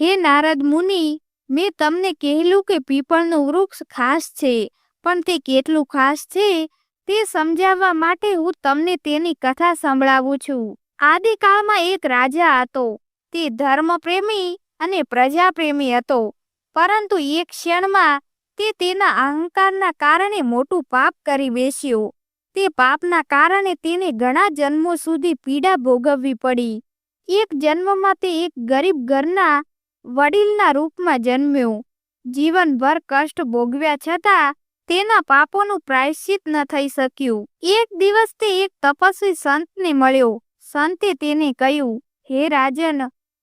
હે નારદ મુનિ, મેં તમને કહેલું કે પીપળનું વૃક્ષ ખાસ છે, પણ તે કેટલું ખાસ છે તે સમજાવવા માટે હું તમને તેની કથા સંભળાવું છું. આદિકાળમાં એક રાજા હતો. તે ધર્મપ્રેમી અને પ્રજાપ્રેમી હતો. પરંતુ એક ક્ષણમાં તે તેના અહંકારના કારણે મોટું પાપ કરી બેસ્યો. તે પાપના કારણે તેને ઘણા જન્મો સુધી પીડા ભોગવવી પડી. એક જન્મમાં તે એક ગરીબ ઘરના વડીલના રૂપમાં જન્મ્યું. જીવનભર કષ્ટ ભોગવ્યા છતાં તેના પાપોનું પ્રાયશ્ચિત ન થઈ શક્યું. એક દિવસ તે એક તપસ્વી સંતને મળ્યો. સંતે તેને કહ્યું, હે રાજન,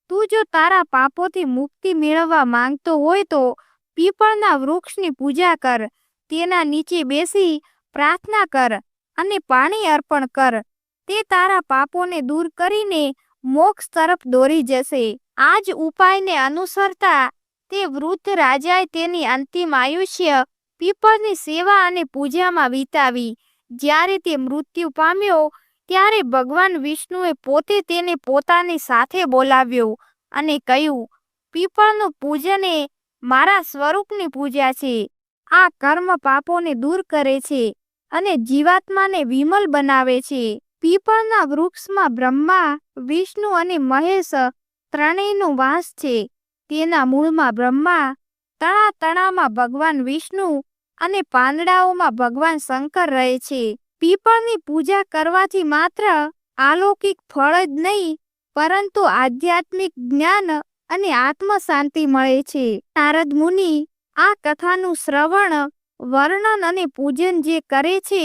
તું જો તારા પાપોથી મુક્તિ મેળવવા માંગતો હોય તો પીપળના વૃક્ષની પૂજા કર. તેના નીચે બેસી પ્રાર્થના કર અને પાણી અર્પણ કર. તે તારા પાપોને દૂર કરીને મોક્ષ તરફ દોરી જશે. આ જ ઉપાયને અનુસરતા તે વૃદ્ધ રાજાએ તેની અંતિમ આયુષ્ય પીપળની સેવા અને પૂજામાં વિતાવી. જ્યારે તે મૃત્યુ પામ્યો, ત્યારે ભગવાન વિષ્ણુએ પોતે તેને પોતાની સાથે બોલાવ્યો અને કહ્યું, પીપળનું પૂજન એ મારા સ્વરૂપની પૂજા છે. આ કર્મ પાપોને દૂર કરે છે અને જીવાત્માને વિમલ બનાવે છે. પીપળના વૃક્ષમાં બ્રહ્મા, વિષ્ણુ અને મહેશ ત્રણેયનો વાસ છે. તેના મૂળમાં બ્રહ્મા, તણા તણામાં ભગવાન વિષ્ણુ અને પાંદડાઓમાં ભગવાન શંકર રહે છે. પીપળની પૂજા કરવાથી માત્ર અલૌકિક ફળ જ નહીં, પરંતુ આધ્યાત્મિક જ્ઞાન અને આત્મ શાંતિ મળે છે. નારદ મુનિ આ કથાનું શ્રવણ, વર્ણન અને પૂજન જે કરે છે,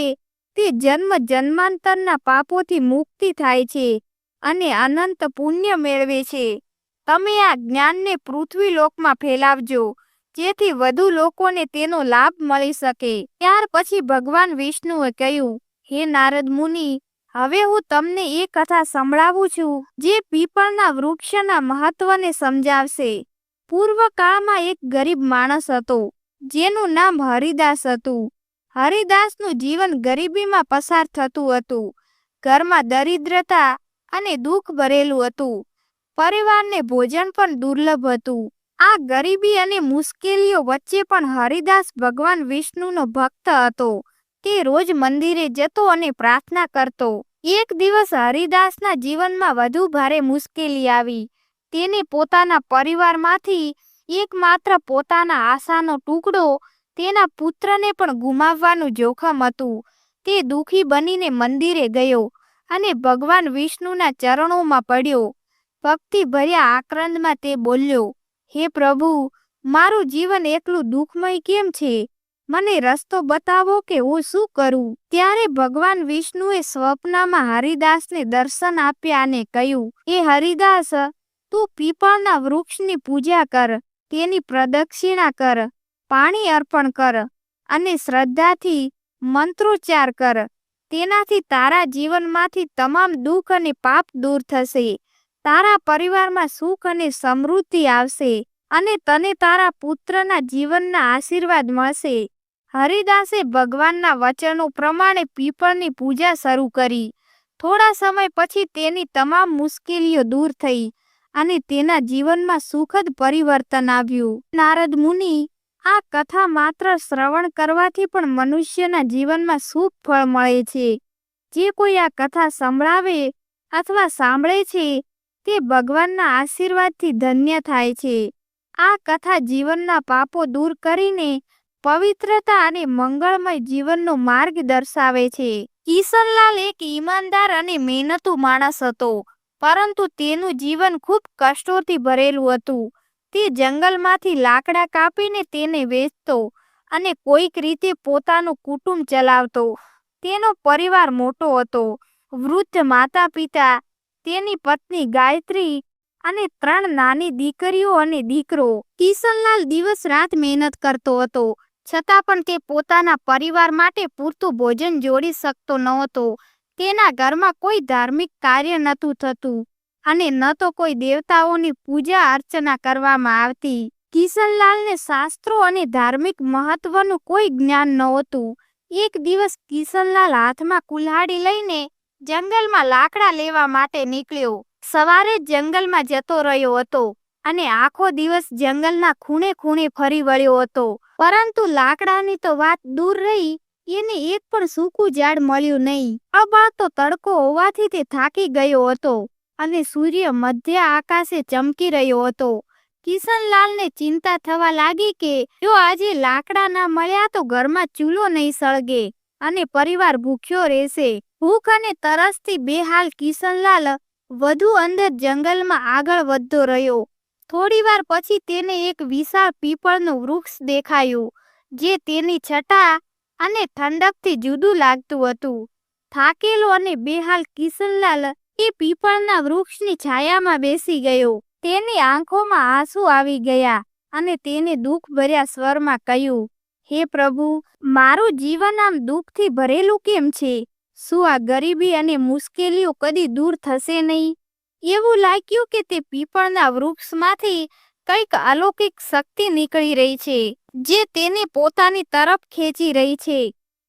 તે જન્મ જન્માંતરના પાપોથી મુક્તિ થાય છે. અને અનંત પુણ્ય મેળવે છે. તમે આ જ્ઞાનને પૃથ્વી લોકમાં ફેલાવજો, જેથી વધુ લોકોને તેનો લાભ મળી શકે. ત્યાર પછી ભગવાન વિષ્ણુએ કહ્યું, હે નારદ મુનિ, હવે હું તમને એ કથા સંભળાવું છું, જે પીપળના વૃક્ષના મહત્વને સમજાવશે. પૂર્વકાળમાં એક ગરીબ માણસ હતો, જેનું નામ હરિદાસ હતું. હરિદાસનું જીવન ગરીબીમાં પસાર થતું હતું. ઘરમાં દરિદ્રતા અને દુઃખ ભરેલું હતું. પરિવારને ભોજન પણ દુર્લભ હતું. આ ગરીબી અને મુશ્કેલીઓ વચ્ચે પણ હરિદાસ ભગવાન વિષ્ણુનો ભક્ત હતો. તે રોજ મંદિરે જતો અને પ્રાર્થના કરતો. એક દિવસ હરિદાસના જીવનમાં વધુ ભારે મુશ્કેલી આવી. તેને પોતાના પરિવારમાંથી એકમાત્ર પોતાના આશાનો ટુકડો તેના પુત્રને પણ ગુમાવવાનું જોખમ હતું. તે દુઃખી બનીને મંદિરે ગયો. અને ભગવાન વિષ્ણુના ચરણોમાં પડ્યો. ભક્તિ ભર્યા આક્રંદમાં તે બોલ્યો, હે પ્રભુ, મારું જીવન એટલું દુઃખમય કેમ છે? મને રસ્તો બતાવો કે હું શું કરું? ત્યારે ભગવાન વિષ્ણુએ સ્વપ્નમાં હરિદાસને દર્શન આપ્યા અને કહ્યું, એ હરિદાસ, તું પીપળના વૃક્ષની પૂજા કર, તેની પ્રદક્ષિણા કર, પાણી અર્પણ કર અને શ્રદ્ધાથી મંત્રોચ્ચાર કર. તેનાથી તારા જીવનમાંથી તમામ દુઃખ અને પાપ દૂર થશે. તારા પરિવારમાં સુખ અને સમૃદ્ધિ આવશે અને તને તારા પુત્રના જીવનના આશીર્વાદ મળશે. હરિદાસે ભગવાનના વચનો પ્રમાણે પીપળની પૂજા શરૂ કરી. થોડા સમય પછી તેની તમામ મુશ્કેલીઓ દૂર થઈ અને તેના જીવનમાં સુખદ પરિવર્તન આવ્યું. નારદ મુનિ આ કથા માત્ર શ્રવણ કરવાથી પણ મનુષ્યના જીવનમાં શુભ ફળ મળે છે. જે કોઈ આ કથા સંભળાવે અથવા સાંભળે છે, તે ભગવાનના આશીર્વાદથી ધન્ય થાય છે. આ કથા જીવનના પાપો દૂર કરીને પવિત્રતા અને મંગળમય જીવનનો માર્ગ દર્શાવે છે. કિશનલાલ એક ઈમાનદાર અને મહેનતુ માણસ હતો, પરંતુ તેનું જીવન ખૂબ કષ્ટોથી ભરેલું હતું. તે જંગલમાંથી લાકડા કાપીને તેને વેચતો અને કોઈક રીતે પોતાનું કુટુંબ ચલાવતો. તેનો પરિવાર મોટો હતો. વૃદ્ધ માતા પિતા તેની પત્ની ગાયત્રી અને ત્રણ નાની દીકરીઓ અને દીકરો. કિશનલાલ દિવસ રાત મહેનત કરતો હતો, છતાં પણ તે પોતાના પરિવાર માટે પૂરતું ભોજન જોડી શકતો નહોતો. તેના ઘરમાં કોઈ ધાર્મિક કાર્ય નહોતું થતું. અને ન તો કોઈ દેવતાઓની પૂજા અર્ચના કરવામાં આવતી. કિશનલાલને શાસ્ત્રો અને ધાર્મિક મહત્વનું કોઈ જ્ઞાન નહોતું. એક દિવસ કિશનલાલ હાથમાં કુલ્હાડી લઈને જંગલમાં લાકડા લેવા માટે નીકળ્યો. સવારે જંગલમાં જતો રહ્યો હતો અને આખો દિવસ જંગલના ખૂણે ખૂણે ફરી વળ્યો હતો. પરંતુ લાકડાની તો વાત દૂર રહી, એને એક પણ સૂકું ઝાડ મળ્યું નહીં. અબાતો તડકો હોવાથી તે થાકી ગયો હતો. અને સૂર્ય મધ્ય આકાશે ચમકી રહ્યો હતો. કિશનલાલને ચિંતા થવા લાગી કે જો આજે લાકડા ના મળ્યા તો ઘરમાં ચૂલો નહીં સળગે અને પરિવાર ભૂખ્યો રહેશે. ભૂખ અને તરસથી બેહાલ કિશનલાલ વધુ અંદર જંગલમાં આગળ વધતો રહ્યો. થોડીવાર પછી તેને એક વિશાળ પીપળનું વૃક્ષ દેખાયું, જે તેની છટા અને ઠંડકથી જુદું લાગતું હતું. થાકેલો અને બેહાલ કિશનલાલ એ પીપળના વૃક્ષની છાયામાં બેસી ગયો. તેની આંખોમાં આંસુ આવી ગયા અને તેને દુઃખ ભર્યા સ્વરમાં કહ્યું, હે પ્રભુ, મારું જીવન આમ દુઃખથી ભરેલું કેમ છે? શું આ ગરીબી અને મુશ્કેલીઓ કદી દૂર થશે નહીં? એવું લાગ્યું કે તે પીપળના વૃક્ષમાંથી કંઈક અલૌકિક શક્તિ નીકળી રહી છે, જે તેને પોતાની તરફ ખેંચી રહી છે.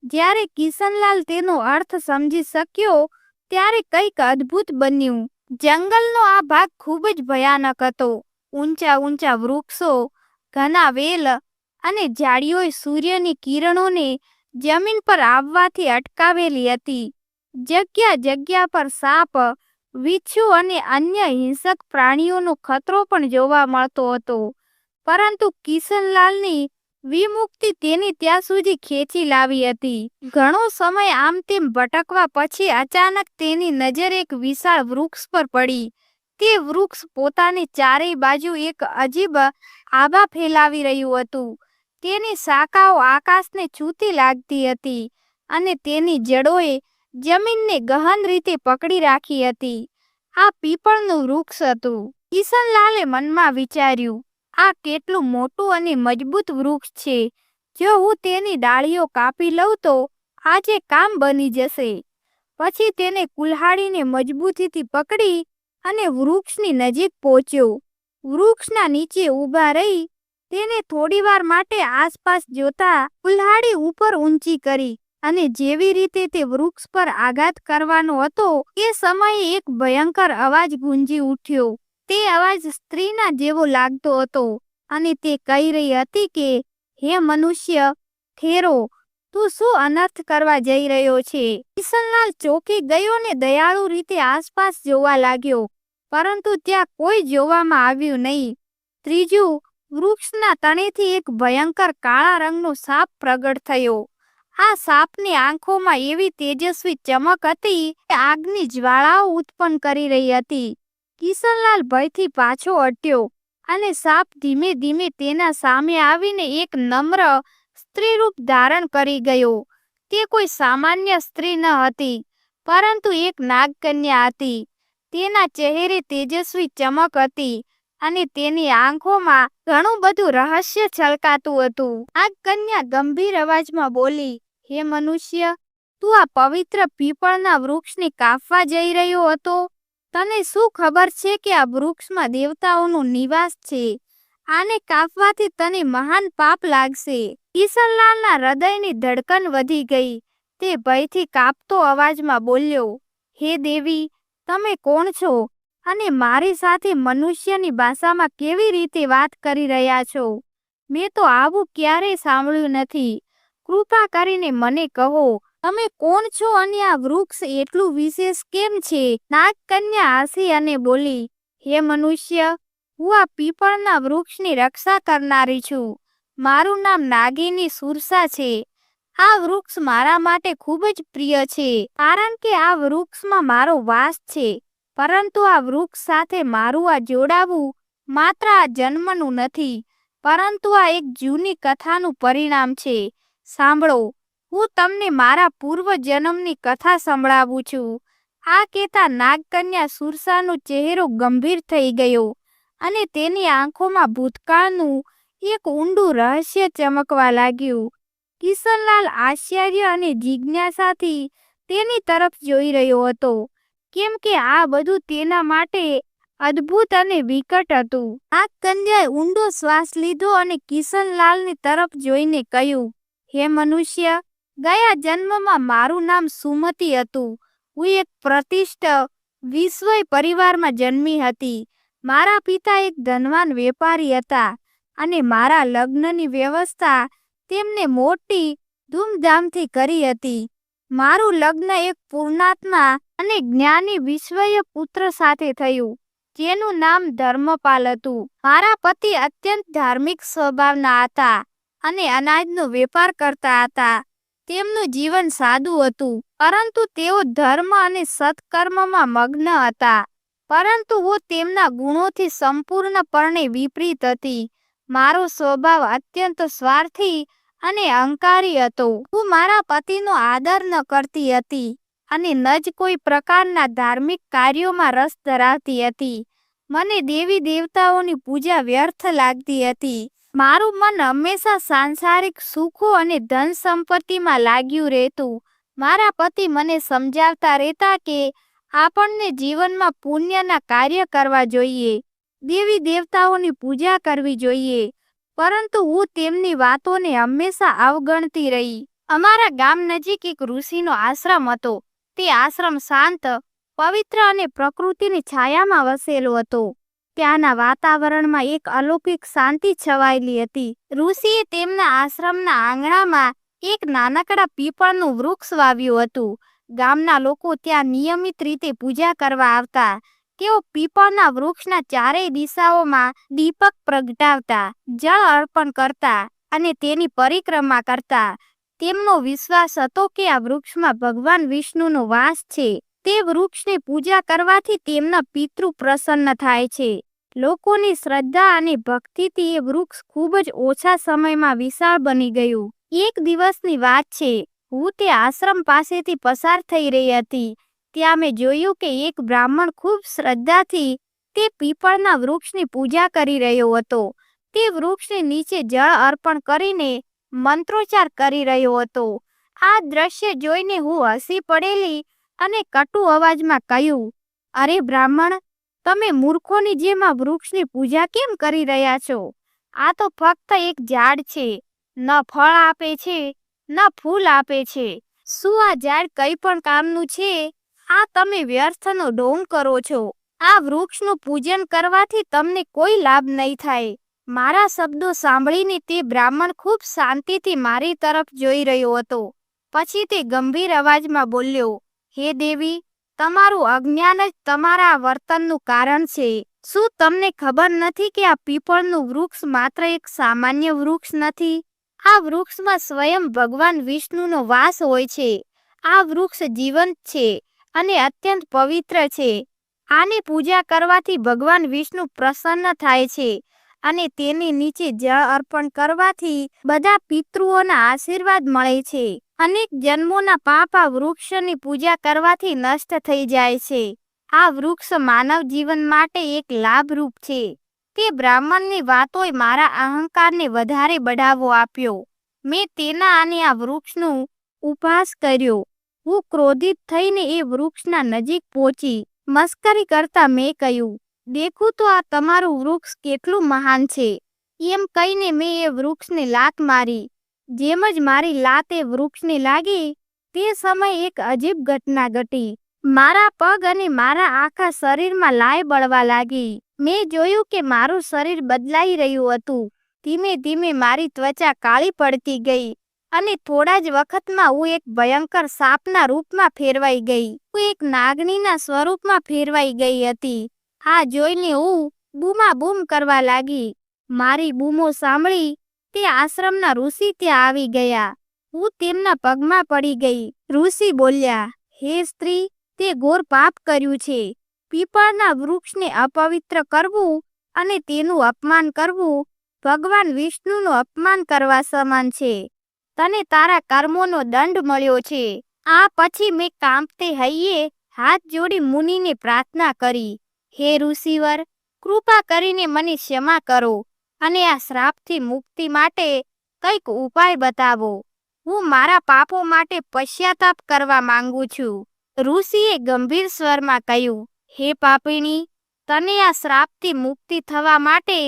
જ્યારે કિશનલાલ તેનો અર્થ સમજી શક્યો ત્યારે કંઈક અદ્ભુત બન્યું. જંગલનો આ ભાગ ખૂબ જ ભયાનક હતો. ઊંચા ઊંચા વૃક્ષો ઘના વેલ અને ઝાડીઓએ સૂર્યની કિરણોને જમીન પર આવવાથી અટકાવેલી હતી. જગ્યા જગ્યા પર સાપ, વિચ્છુ અને અન્ય હિંસક પ્રાણીઓનો ખતરો પણ જોવા મળતો હતો. પરંતુ કિશનલાલની વિમુક્તિ તેની ત્યાં સુધી ખેંચી લાવી હતી. ઘણો સમય આમ તેમ ભટકવા પછી અચાનક તેની નજર એક વિશાળ વૃક્ષ પર પડી. તે વૃક્ષ પોતાની ચારેય બાજુ એક અજીબ આભા ફેલાવી રહ્યું હતું. તેની શાખાઓ આકાશને છૂતી લાગતી હતી અને તેની જડોએ જમીનને ગહન રીતે પકડી રાખી હતી. આ પીપળનું વૃક્ષ હતું. કિશનલાલે મનમાં વિચાર્યું આ કેટલું મોટું અને મજબૂત વૃક્ષ છે. જો હું તેની ડાળીઓ કાપી લઉં તો આજે કામ બની જશે. પછી તેને કુલ્હાડીને મજબૂતીથી પકડી અને વૃક્ષની નજીક પહોંચ્યો. વૃક્ષના નીચે ઊભા રહી તેને થોડીવાર માટે આસપાસ જોતા કુલ્હાડી ઉપર ઊંચી કરી અને જેવી રીતે તે વૃક્ષ પર આઘાત કરવાનો હતો એ સમયે એક ભયંકર અવાજ ગુંજી ઉઠ્યો. તે અવાજ સ્ત્રીના જેવો લાગતો હતો અને તે કહી રહી હતી કે, હે મનુષ્ય, ઠેરો, તું શું અનર્થ કરવા જઈ રહ્યો છે? કિશનલાલ ચોકી ગયો ને દયાળુ રીતે આસપાસ જોવા લાગ્યો, પરંતુ ત્યાં કોઈ જોવામાં આવ્યું નહીં. ત્રીજું, વૃક્ષના તણેથી એક ભયંકર કાળા રંગનો સાપ પ્રગટ થયો. આ સાપની આંખોમાં એવી તેજસ્વી ચમક હતી કે, આગની જ્વાળાઓ ઉત્પન્ન કરી રહી હતી. કિશનલાલ ભયથી પાછો અટ્યો અને સાપ ધીમે ધીમે તેના સામે આવીને એક નમ્ર સ્ત્રીરૂપ ધારણ કરી ગયો. તે કોઈ સામાન્ય સ્ત્રી ન હતી, પરંતુ એક નાગકન્યા હતી. તેના ચહેરે તેજસ્વી ચમક હતી અને તેની આંખોમાં ઘણું બધું રહસ્ય છલકાતું હતું. આ કન્યા ગંભીર અવાજમાં બોલી, હે મનુષ્ય, તું આ પવિત્ર પીપળના વૃક્ષને કાપવા જઈ રહ્યો હતો? તને શું ખબર છે કે આ વૃક્ષમાં દેવતાઓનો નિવાસ છે? આને કાપવાથી તને મહાન પાપ લાગશે. કિશનલાલના હૃદયની ધડકન વધી ગઈ. તે ભયથી કાપતો અવાજમાં બોલ્યો, હે દેવી, તમે કોણ છો? અને મારી સાથે મનુષ્યની ભાષામાં કેવી રીતે વાત કરી રહ્યા છો? મેં તો આવું ક્યારેય સાંભળ્યું નથી. કૃપા કરીને મને કહો તમે કોણ છો અને આ વૃક્ષ એટલું વિશેષ કેમ છે? નાગકન્યા હસી અને બોલી, હે મનુષ્ય, હું આ પીપળના વૃક્ષની રક્ષા કરનારી છું. મારું નામ નાગિની સુરસા છે. આ વૃક્ષ મારા માટે ખૂબ જ પ્રિય છે, કારણ કે આ વૃક્ષમાં મારો વાસ છે. પરંતુ આ વૃક્ષ સાથે મારું આ જોડાવું માત્ર આ જન્મનું નથી, પરંતુ આ એક જૂની કથાનું પરિણામ છે. સાંભળો હું તમને મારા પૂર્વ જન્મની કથા સંભળાવું છું. આ કહેતા નાગકન્યા સુરસાનો ચહેરો ગંભીર થઈ ગયો અને તેની આંખોમાં ભૂતકાળનું એક ઊંડું રહસ્ય ચમકવા લાગ્યું. કિશનલાલ આશ્ચર્ય અને જિજ્ઞાસાથી તેની તરફ જોઈ રહ્યો હતો, કેમ કે આ બધું તેના માટે અદ્ભુત અને વિકટ હતું. આ કન્યાએ ઊંડો શ્વાસ લીધો અને કિશનલાલની તરફ જોઈને કહ્યું, હે મનુષ્ય ગયા જન્મમાં મારું નામ સુમતિ હતું. હું એક પ્રતિષ્ઠ વિશ્વય પરિવારમાં જન્મી હતી. મારા પિતા એક ધનવાન વેપારી હતા અને મારા લગ્નની વ્યવસ્થા તેમને મોટી ધૂમધામથી કરી હતી. મારું લગ્ન એક પૂર્ણાત્મા અને જ્ઞાની વિશ્વય પુત્ર સાથે થયું, જેનું નામ ધર્મપાલ હતું. મારા પતિ અત્યંત ધાર્મિક સ્વભાવના હતા અને અનાજનો વેપાર કરતા હતા. તેમનું જીવન સાદું હતું, પરંતુ તેઓ ધર્મ અને સત્કર્મમાં મગ્ન હતા. પરંતુ હું તેમના ગુણોથી સંપૂર્ણપણે વિપરીત હતી. મારો સ્વભાવ અત્યંત સ્વાર્થી અને અહંકારી હતો. હું મારા પતિનો આદર ન કરતી હતી અને ન જ કોઈ પ્રકારના ધાર્મિક કાર્યોમાં રસ ધરાવતી હતી. મને દેવી દેવતાઓની પૂજા વ્યર્થ લાગતી હતી. મારું મન હંમેશા સાંસારિક સુખો અને ધન સંપત્તિમાં લાગ્યું રહેતું. મારા પતિ મને સમજાવતા રહેતા કે આપણને જીવનમાં પુણ્યના કાર્ય કરવા જોઈએ, દેવી દેવતાઓની પૂજા કરવી જોઈએ, પરંતુ હું તેમની વાતોને હંમેશા અવગણતી રહી. અમારા ગામ નજીક એક ઋષિનો આશ્રમ હતો. તે આશ્રમ શાંત, પવિત્ર અને પ્રકૃતિની છાયામાં વસેલો હતો. ત્યાંના વાતાવરણમાં એક અલૌકિક શાંતિ છવાયેલી હતી. ઋષિએ તેમના આશ્રમના આંગણામાં એક નાનકડા પીપળનું વૃક્ષ વાવ્યું હતું. ગામના લોકો ત્યાં નિયમિત રીતે પૂજા કરવા આવતા. તેઓ પીપળના વૃક્ષના ચારેય દિશાઓમાં દીપક પ્રગટાવતા, જળ અર્પણ કરતા અને તેની પરિક્રમા કરતા. તેમનો વિશ્વાસ હતો કે આ વૃક્ષમાં ભગવાન વિષ્ણુનો વાસ છે. તે વૃક્ષની પૂજા કરવાથી તેમના પિતૃ પ્રસન્ન થાય છે. લોકોની શ્રદ્ધા અને ભક્તિથી એ વૃક્ષ ખૂબ જ ઓછા સમયમાં વિશાળ બની ગયું. એક દિવસની વાત છે, હું તે આશ્રમ પાસેથી પસાર થઈ રહી હતી. ત્યાં મેં જોયું કે એક બ્રાહ્મણ ખૂબ શ્રદ્ધાથી તે પીપળના વૃક્ષની પૂજા કરી રહ્યો હતો. તે વૃક્ષની નીચે જળ અર્પણ કરીને મંત્રોચ્ચાર કરી રહ્યો હતો. આ દ્રશ્ય જોઈને હું હસી પડેલી અને કટુ અવાજમાં કહ્યું, અરે બ્રાહ્મણ તમે મૂર્ખોની જેમ આ વૃક્ષની પૂજા કેમ કરી રહ્યા છો? આ તો ફક્ત એક ઝાડ છે. ન ફળ આપે છે, ન ફૂલ આપે છે. શું આ ઝાડ કઈ પણ કામનું છે? આ તમે વ્યર્થનો ડોંગ કરો છો. આ વૃક્ષનું પૂજન કરવાથી તમને કોઈ લાભ નહીં થાય. મારા શબ્દો સાંભળીને તે બ્રાહ્મણ ખૂબ શાંતિથી મારી તરફ જોઈ રહ્યો હતો. પછી તે ગંભીર અવાજમાં બોલ્યો, હે દેવી તમારું અજ્ઞાન જ તમારા વર્તનનું કારણ છે. શું તમને ખબર નથી કે આ પીપળનું વૃક્ષ માત્ર એક સામાન્ય વૃક્ષ નથી? આ વૃક્ષમાં સ્વયં ભગવાન વિષ્ણુનો વાસ હોય છે. આ વૃક્ષ જીવંત છે અને અત્યંત પવિત્ર છે. આની પૂજા કરવાથી ભગવાન વિષ્ણુ પ્રસન્ન થાય છે અને તેની નીચે જળ અર્પણ કરવાથી બધા પિતૃઓના આશીર્વાદ મળે છે. અનેક જન્મોના પાપ આ વૃક્ષની પૂજા કરવાથી નષ્ટ થઈ જાય છે. આ વૃક્ષ માનવ જીવન માટે એક લાભરૂપ છે. તે બ્રાહ્મણની વાતોએ મારા અહંકારને વધારે બઢાવો આપ્યો. મેં તેના અને આ વૃક્ષનું ઉપહાસ કર્યો. હું ક્રોધિત થઈને એ વૃક્ષના નજીક પહોંચી. મસ્કરી કરતા મેં કહ્યું, દેખું તો આ તમારું વૃક્ષ કેટલું મહાન છે. એમ કહીને મેં એ વૃક્ષને લાત મારી. જેમ જ મારી લાતે વૃક્ષને લાગી, તે સમયે એક અજીબ ઘટના ઘટી. મારા પગ અને મારા આખા શરીરમાં લાય બળવા લાગી. મેં જોયું કે મારું શરીર બદલાઈ રહ્યું હતું. ધીમે ધીમે મારી ત્વચા કાળી પડતી ગઈ અને થોડા જ વખતમાં હું એક ભયંકર સાપના રૂપમાં ફેરવાઈ ગઈ. હું એક નાગણીના સ્વરૂપમાં ફેરવાઈ ગઈ હતી. આ જોઈને હું બૂમા બૂમ કરવા લાગી. મારી બૂમો સાંભળી તે આશ્રમના ઋષિ ત્યાં આવી ગયા. હું તેમના પગમાં પડી ગઈ. ઋષિ બોલ્યા, હે સ્ત્રી, તે ઘોર પાપ કર્યું છે. પીપળના વૃક્ષને અપવિત્ર કરવું અને તેનું અપમાન કરવું ભગવાન વિષ્ણુનું અપમાન કરવા સમાન છે. તને તારા કર્મોનો દંડ મળ્યો છે. આ પછી મેં કાંપતે હૈયે હાથ જોડી મુનિને પ્રાર્થના કરી. હે ઋષિવર, કૃપા કરીને મને ક્ષમા કરો. અને આ શ્રાપથી મુક્તિ માટે કંઈક ઉપાય બતાવો. હું મારા પાપો માટે પશ્ચાતાપ કરવા માંગુ છું. ઋષિએ ગંભીર સ્વરમાં કહ્યું, હે પાપીણી, તને આ શ્રાપથી મુક્તિ થવા માટે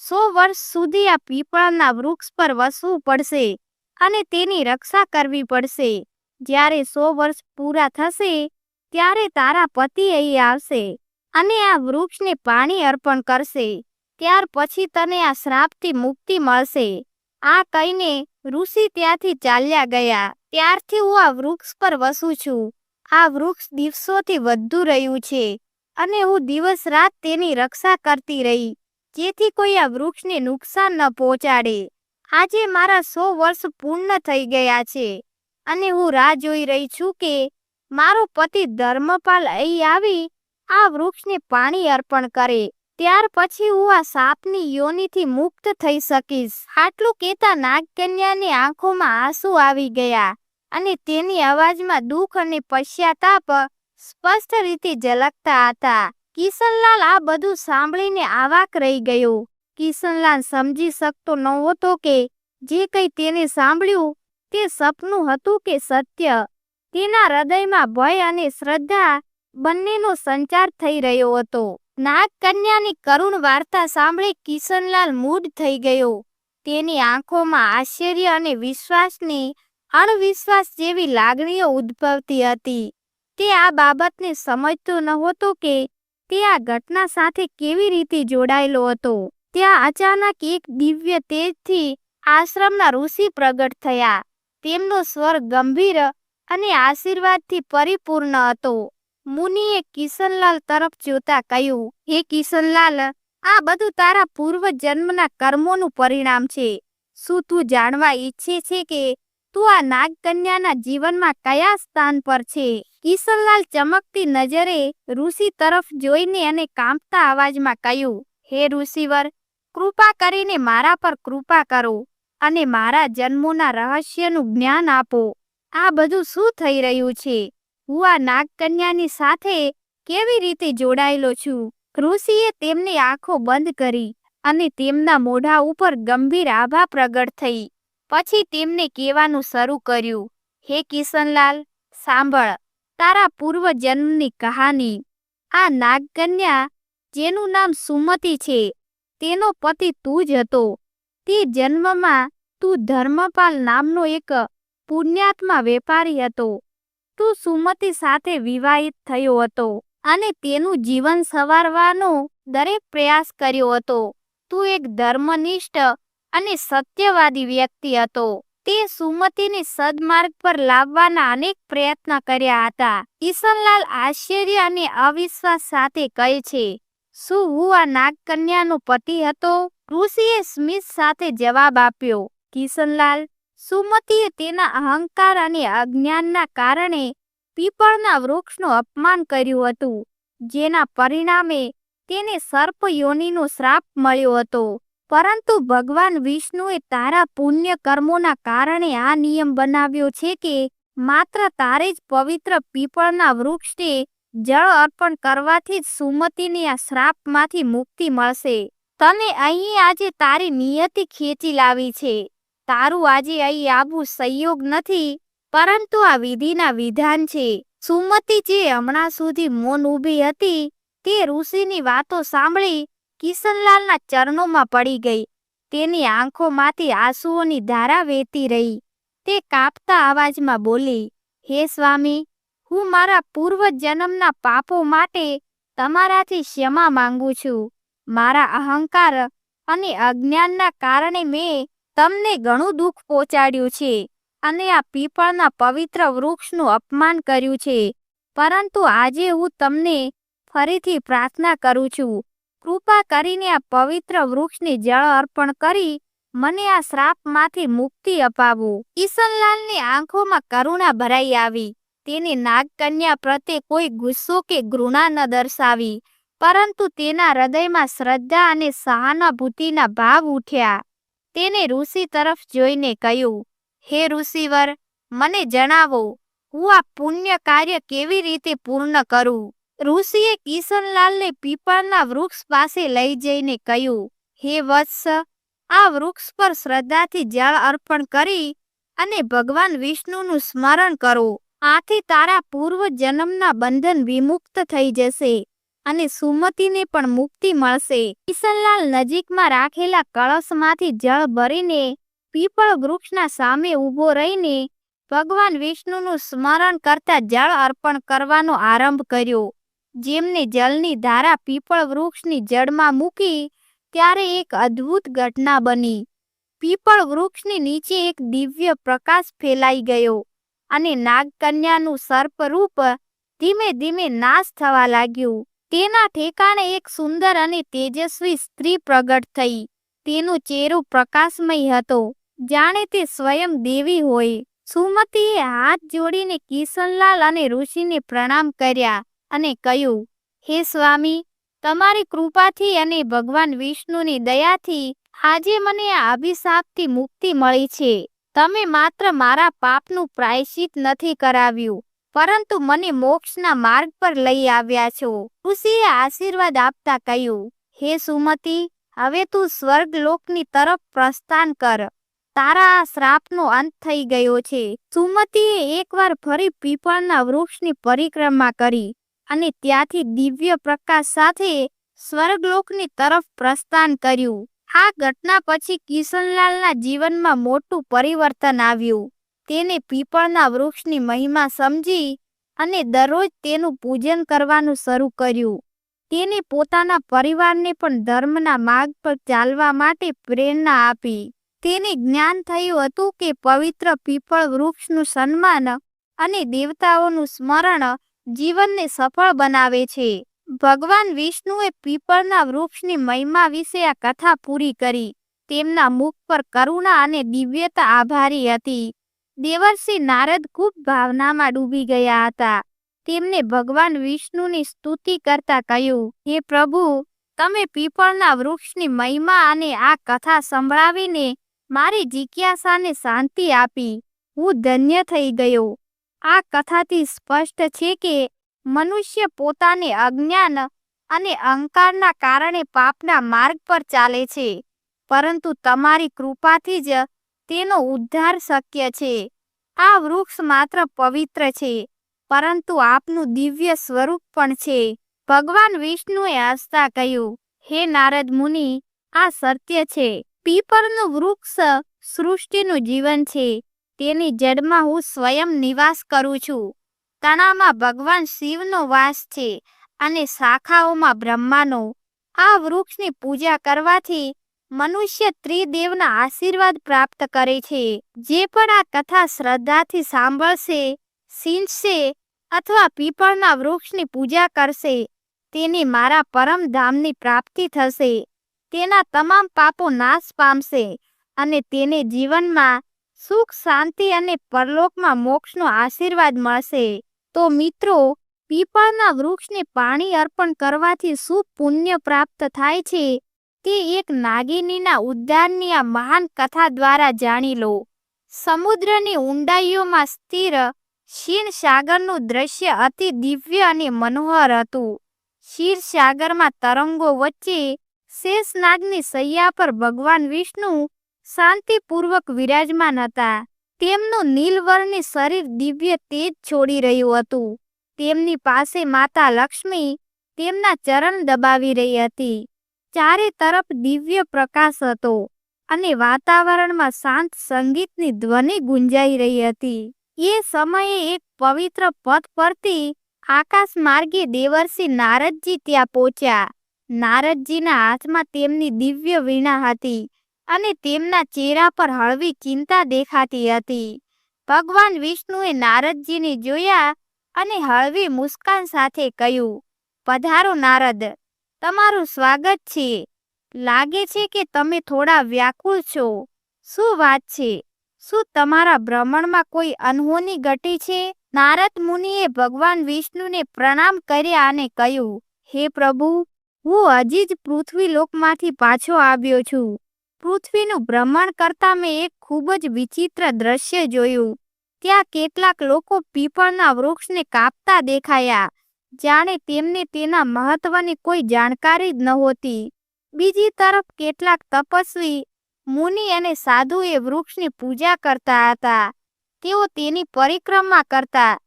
સો વર્ષ સુધી આ પીપળના વૃક્ષ પર વસવું પડશે અને તેની રક્ષા કરવી પડશે. જ્યારે સો વર્ષ પૂરા થશે, ત્યારે તારા પતિ અહીં આવશે અને આ વૃક્ષને પાણી અર્પણ કરશે. ત્યાર પછી તને આ શ્રાપથી મુક્તિ મળશે. આ કહીને ઋષિ ત્યાંથી ચાલ્યા ગયા. ત્યારથી હું આ વૃક્ષ પર વસું છું. આ વૃક્ષ દિવસોથી વધુ રહ્યું છે અને હું દિવસ રાત તેની રક્ષા કરતી રહી, જેથી કોઈ આ વૃક્ષને નુકસાન ન પહોંચાડે. આજે મારા સો વર્ષ પૂર્ણ થઈ ગયા છે અને હું રાહ જોઈ રહી છું કે મારો પતિ ધર્મપાલ અહીં આવી આ વૃક્ષને પાણી અર્પણ કરે. ત્યાર પછી હું આ સાપની યોનિથી મુક્ત થઈ શકીશ. આટલું કહેતા નાગકન્યાની આંખોમાં આંસુ આવી ગયા અને તેની અવાજમાં દુઃખ અને પશ્ચાતાપ સ્પષ્ટ રીતે ઝલકતા હતા. કિશનલાલ આ બધું સાંભળીને આવાક રહી ગયો. કિશનલાલ સમજી શકતો નહોતો કે જે કંઈ તેને સાંભળ્યું તે સપનું હતું કે સત્ય. તેના હૃદયમાં ભય અને શ્રદ્ધા બંનેનો સંચાર થઈ રહ્યો હતો. નાગકન્યાની કરુણ વાર્તા સાંભળી કિશનલાલ મૂઢ થઈ ગયો. તેની આંખોમાં આશ્ચર્ય અને વિશ્વાસની અણવિશ્વાસ જેવી લાગણીઓ ઉદ્ભવતી હતી. તે આ બાબતને સમજતો નહોતો કે તે આ ઘટના સાથે કેવી રીતે જોડાયેલો હતો. ત્યાં અચાનક એક દિવ્ય તેજથી આશ્રમના ઋષિ પ્રગટ થયા. તેમનો સ્વર ગંભીર અને આશીર્વાદથી પરિપૂર્ણ હતો. મુનિએ કિશનલાલ તરફ જોતા કહ્યું, હે કિશનલાલ, આ બધું તારા પૂર્વ જન્મના કર્મોનું પરિણામ છે. શું તું જાણવા ઈચ્છે છે કે તું આ નાગકન્યાના જીવનમાં કયા સ્થાન પર છે? કિશનલાલ ચમકતી નજરે ઋષિ તરફ જોઈને અને કાંપતા અવાજમાં કહ્યું, હે ઋષિવર, કૃપા કરીને મારા પર કૃપા કરો અને મારા જન્મોના રહસ્યનું જ્ઞાન આપો. આ બધું શું થઈ રહ્યું છે? હું આ નાગકન્યાની સાથે કેવી રીતે જોડાયેલો છું? ઋષિએ તેમની આંખો બંધ કરી અને તેમના મોઢા ઉપર ગંભીર આભા પ્રગટ થઈ. પછી તેમને કહેવાનું શરૂ કર્યું, હે કિશનલાલ, સાંભળ, તારા પૂર્વજન્મની કહાની. આ નાગકન્યા, જેનું નામ સુમતિ છે, તેનો પતિ તું જ હતો. તે જન્મમાં તું ધર્મપાલ નામનો એક પુણ્યાત્મા વેપારી હતો. તું સુમતિ સાથે વિવાહિત થયો હતો અને તેનું જીવન સવારવાનો દરેક પ્રયાસ કર્યો હતો. તું એક ધર્મનિષ્ઠ અને સત્યવાદી વ્યક્તિ હતો. તે સુમતિને સદમાર્ગ પર લાવવાના અનેક પ્રયત્ન કર્યા હતા. ઈશનલાલ આશ્ચર્ય અને અવિશ્વાસ સાથે કહે છે, શું હું આ નાગકન્યાનો પતિ હતો? ઋષિએ સ્મિત સાથે જવાબ આપ્યો કિશનલાલ સુમતિએ તેના અહંકાર અને અજ્ઞાનના કારણે પીપળના વૃક્ષનું અપમાન કર્યું હતું, જેના પરિણામે તેને સર્પ યોનિનો શ્રાપ મળ્યો હતો. પરંતુ ભગવાન વિષ્ણુએ તારા પુણ્ય કર્મોના કારણે આ નિયમ બનાવ્યો છે કે માત્ર તારે જ પવિત્ર પીપળના વૃક્ષને જળ અર્પણ કરવાથી જ સુમતીને આ શ્રાપમાંથી મુક્તિ મળશે. તને અહીં આજે તારી નિયતિ ખેંચી લાવી છે. તારું આજે અહીં આવવું સંયોગ નથી, પરંતુ આ વિધિના વિધાન છે. સુમતિ જે હમણાં સુધી મૌન ઊભી હતી, તે ઋષિની વાતો સાંભળી કિશનલાલના ચરણોમાં પડી ગઈ. તેની આંખોમાંથી આંસુઓની ધારા વહેતી રહી. તે કાપતા અવાજમાં બોલી, હે સ્વામી, હું મારા પૂર્વ જન્મના પાપો માટે તમારાથી ક્ષમા માંગુ છું. મારા અહંકાર અને અજ્ઞાનના કારણે મેં તમને ઘણું દુઃખ પહોંચાડ્યું છે અને આ પીપળના પવિત્ર વૃક્ષનું અપમાન કર્યું છે. પરંતુ આજે હું તમને ફરીથી પ્રાર્થના કરું છું. કૃપા કરીને આ પવિત્ર વૃક્ષને જળ અર્પણ કરી મને આ શ્રાપમાંથી મુક્તિ અપાવો. ઈશનલાલની આંખોમાં કરુણા ભરાઈ આવી. તેને નાગકન્યા પ્રત્યે કોઈ ગુસ્સો કે ઘૃણા ન દર્શાવી. પરંતુ તેના હૃદયમાં શ્રદ્ધા અને સહાનુભૂતિના ભાવ ઉઠ્યા. તેને ઋષિ તરફ જોઈને કહ્યું, હે ઋષિવર, મને જણાવો, હું આ પુણ્ય કાર્ય કેવી રીતે પૂર્ણ કરું? ઋષિએ કિશનલાલને પીપળના વૃક્ષ પાસે લઈ જઈને કહ્યું, હે વત્સ, આ વૃક્ષ પર શ્રદ્ધાથી જળ અર્પણ કરી અને ભગવાન વિષ્ણુનું સ્મરણ કરો. આથી તારા પૂર્વ જન્મના બંધન વિમુક્ત થઈ જશે. અને સુમતીને પણ મુક્તિ મળશે. કિશનલાલ નજીકમાં રાખેલા કળશમાંથી જળ ભરીને પીપળ વૃક્ષના સામે ઊભો રહીને ભગવાન વિષ્ણુનું સ્મરણ કરતા જળ અર્પણ કરવાનો આરંભ કર્યો. જેમને જલની ધારા પીપળ વૃક્ષની જળમાં મૂકી ત્યારે એક અદ્ભુત ઘટના બની. પીપળ વૃક્ષની નીચે એક દિવ્ય પ્રકાશ ફેલાઈ ગયો અને નાગકન્યાનું સર્પરૂપ ધીમે ધીમે નાશ થવા લાગ્યું. તેના ઠેકાણે એક સુંદર અને તેજસ્વી સ્ત્રી પ્રગટ થઈ. તેનું ચહેરું પ્રકાશમય હતો. જાણે તે સ્વયં દેવી હોય. સુમતીએ હાથ જોડીને કિશનલાલ અને ઋષિને પ્રણામ કર્યા અને કહ્યું, હે સ્વામી, તમારી કૃપાથી અને ભગવાન વિષ્ણુની દયાથી આજે મને આ અભિશાપથી મુક્તિ મળી છે. તમે માત્ર મારા પાપનું પ્રાયશ્ચિત નથી કરાવ્યું. પરંતુ મને મોક્ષના માર્ગ પર લઈ આવ્યા છો. ઋષિએ આશીર્વાદ આપતા કહ્યું, હે સુમતી, હવે તું સ્વર્ગ લોકની તરફ પ્રસ્થાન કર. તારા આ શ્રાપનો અંત થઈ ગયો છે. સુમતીએ એકવાર ફરી પીપળના વૃક્ષની પરિક્રમા કરી અને ત્યાંથી દિવ્ય પ્રકાશ સાથે સ્વર્ગલોકની તરફ પ્રસ્થાન કર્યું. આ ઘટના પછી કિશનલાલના જીવનમાં મોટું પરિવર્તન આવ્યું. તેને પીપળના વૃક્ષની મહિમા સમજી અને દરરોજ તેનું પૂજન કરવાનું શરૂ કર્યું. તેને પોતાના પરિવારને પણ ધર્મના માર્ગ પર ચાલવા માટે પ્રેરણા આપી. તેને જ્ઞાન થયું હતું કે પવિત્ર પીપળ વૃક્ષનું સન્માન અને દેવતાઓનું સ્મરણ જીવનને સફળ બનાવે છે. ભગવાન વિષ્ણુએ પીપળના વૃક્ષની મહિમા વિશે આ કથા પૂરી કરી. તેમના મુખ પર કરુણા અને દિવ્યતા આભારી હતી. દેવર્ષિ નારદ ખૂબ ભાવનામાં ડૂબી ગયા હતા. તેમને ભગવાન વિષ્ણુની સ્તુતિ કરતા કહ્યું, હે પ્રભુ, તમે પીપળના વૃક્ષની મહિમા અને આ કથા સંભળાવીને મારી જિજ્ઞાસાને શાંતિ આપી. હું ધન્ય થઈ ગયો. આ કથાથી સ્પષ્ટ છે કે મનુષ્ય પોતાને અજ્ઞાન અને અહંકારના કારણે પાપના માર્ગ પર ચાલે છે. પરંતુ તમારી કૃપાથી જ તેનો ઉદ્ધાર શક્ય છે. આ વૃક્ષ માત્ર પવિત્ર છે, પરંતુ આપનું દિવ્ય સ્વરૂપ પણ છે. ભગવાન વિષ્ણુએ હસતા કહ્યું, હે નારદ મુનિ, આ સત્ય છે. પીપળનું વૃક્ષ સૃષ્ટિનું જીવન છે. તેની જડમાં હું સ્વયં નિવાસ કરું છું. તણામાં ભગવાન શિવનો વાસ છે અને શાખાઓમાં બ્રહ્માનો. આ વૃક્ષની પૂજા કરવાથી મનુષ્ય ત્રિદેવના આશીર્વાદ પ્રાપ્ત કરે છે, જે પણ આ કથા શ્રદ્ધાથી સાંભળશે, સિંચશે અથવા પીપળના વૃક્ષની પૂજા કરશે, તેને મારા પરમ ધામની પ્રાપ્તિ થશે, તેના તમામ પાપો નાશ પામશે અને તેને જીવનમાં સુખ, શાંતિ અને પરલોકમાં મોક્ષનો આશીર્વાદ મળશે. તો મિત્રો, પીપળના વૃક્ષને પાણી અર્પણ કરવાથી શું પુણ્ય પ્રાપ્ત થાય છે. તે એક નાગિનીના ઉદ્ધારની આ મહાન કથા દ્વારા જાણી લો. સમુદ્રની ઊંડાઈઓમાં સ્થિર ક્ષીરસાગરનું દ્રશ્ય અતિ દિવ્ય અને મનોહર હતું. ક્ષીરસાગરમાં તરંગો વચ્ચે શેષનાગની સૈયા પર ભગવાન વિષ્ણુ શાંતિપૂર્વક વિરાજમાન હતા. તેમનું નીલવર્ણી શરીર દિવ્ય તેજ છોડી રહ્યું હતું. તેમની પાસે માતા લક્ષ્મી તેમના ચરણ દબાવી રહી હતી. ચારે તરફ દિવ્ય પ્રકાશ હતો અને વાતાવરણમાં શાંત સંગીતની ધ્વનિ ગુંજાઈ રહી હતી. એ સમયે એક પવિત્ર પથ પરથી આકાશ માર્ગે દેવર્ષિ નારદજી ત્યાં પહોંચ્યા. નારદજીના હાથમાં તેમની દિવ્ય વીણા હતી અને તેમના ચહેરા પર હળવી ચિંતા દેખાતી હતી. ભગવાન વિષ્ણુએ નારદજીને જોયા અને હળવી મુસ્કાન સાથે કહ્યું, પધારો નારદ. તમારું સ્વાગત છે. લાગે છે કે તમે થોડા વ્યાકુળ છો. શું વાત છે? શું તમારા ભ્રમણમાં કોઈ અનહોની ઘટી છે? નારદ મુનિએ ભગવાન વિષ્ણુને પ્રણામ કર્યા અને કહ્યું, હે પ્રભુ, હું હજી જ પૃથ્વી લોકમાંથી પાછો આવ્યો છું. પૃથ્વીનું ભ્રમણ કરતા મેં એક ખૂબ જ વિચિત્ર દ્રશ્ય જોયું. ત્યાં કેટલાક લોકો પીપળના વૃક્ષને કાપતા દેખાયા. જાણે તેમને તેના મહત્વની કોઈ જાણકારી જ નહોતી બીજી તરફ કેટલાક તપસ્વી, મુનિ અને સાધુએ વૃક્ષની પૂજા કરતા હતા. તેઓ તેની પરિક્રમા કરતા,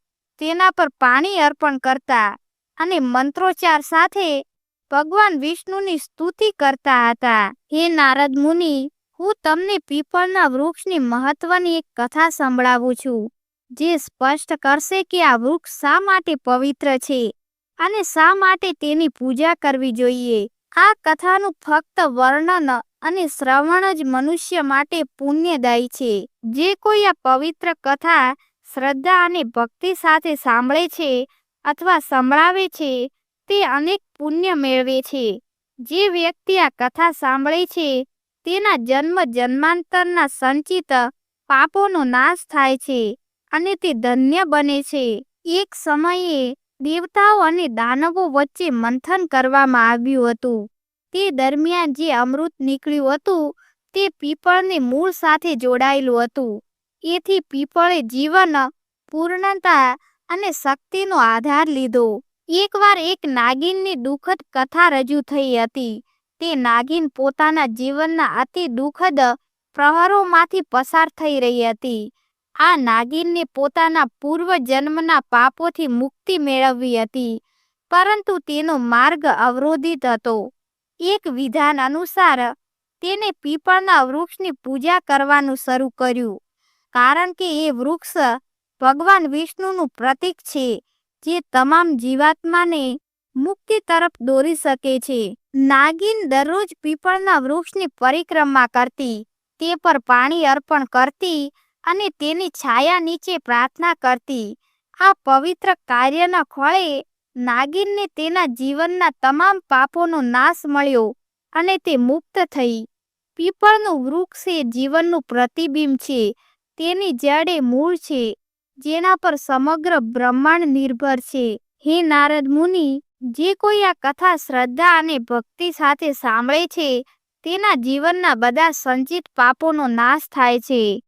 તેના પર પાણી અર્પણ કરતા અને મંત્રોચ્ચાર સાથે ભગવાન વિષ્ણુની સ્તુતિ કરતા હતા. હે નારદ મુનિ, હું તમને પીપળના વૃક્ષની મહત્વની એક કથા સંભળાવું છું. જે સ્પષ્ટ કરશે કે આ વૃક્ષ શા માટે પવિત્ર છે અને શા માટે તેની પૂજા કરવી જોઈએ. આ કથાનું ફક્ત વર્ણન અને શ્રવણ જ મનુષ્ય માટે પુણ્યદાયી છે. જે કોઈ આ પવિત્ર કથા શ્રદ્ધા અને ભક્તિ સાથે સાંભળે છે અથવા સંભળાવે છે, તે અનેક પુણ્ય મેળવે છે. જે વ્યક્તિ આ કથા સાંભળે છે, તેના જન્મ જન્માંતરના સંચિત પાપોનો નાશ થાય છે. અને તે ધન્ય બને છે. એક સમયે દેવતાઓ અને દાનવો વચ્ચે મંથન કરવામાં આવ્યું હતું. તે દરમિયાન જે અમૃત નીકળ્યું હતું, તે પીપળને મૂળ સાથે જોડાયેલું હતું. એથી પીપળે જીવન, પૂર્ણતા અને શક્તિનો આધાર લીધો. એકવાર એક નાગિનની દુઃખદ કથા રજૂ થઈ હતી. તે નાગિન પોતાના જીવનના અતિ દુઃખદ પ્રહરોમાંથી પસાર થઈ રહી હતી. આ નાગિનને પોતાના પૂર્વ જન્મના પાપોથી મુક્તિ મેળવવી હતી, પરંતુ તેનો માર્ગ અવરોધિત હતો. એક વિધાન અનુસાર, તેને પીપળના વૃક્ષની પૂજા કરવાનું શરૂ કર્યું, કારણ કે એ વૃક્ષ ભગવાન વિષ્ણુનું પ્રતીક છે, જે તમામ જીવાત્માને મુક્તિ તરફ દોરી શકે છે. નાગિન દરરોજ પીપળના વૃક્ષની પરિક્રમા કરતી, તે પર પાણી અર્પણ કરતી અને તેની છાયા નીચે પ્રાર્થના કરતી. આ પવિત્ર કાર્યના ખોળે નાગિનને તેના જીવનના તમામ પાપોનો નાશ મળ્યો અને તે મુક્ત થઈ. પીપળનું વૃક્ષ એ જીવનનું પ્રતિબિંબ છે. તેની જડે મૂળ છે, જેના પર સમગ્ર બ્રહ્માંડ નિર્ભર છે. હે નારદ મુનિ, જે કોઈ આ કથા શ્રદ્ધા અને ભક્તિ સાથે સાંભળે છે, તેના જીવનના બધા સંચિત પાપોનો નાશ થાય છે.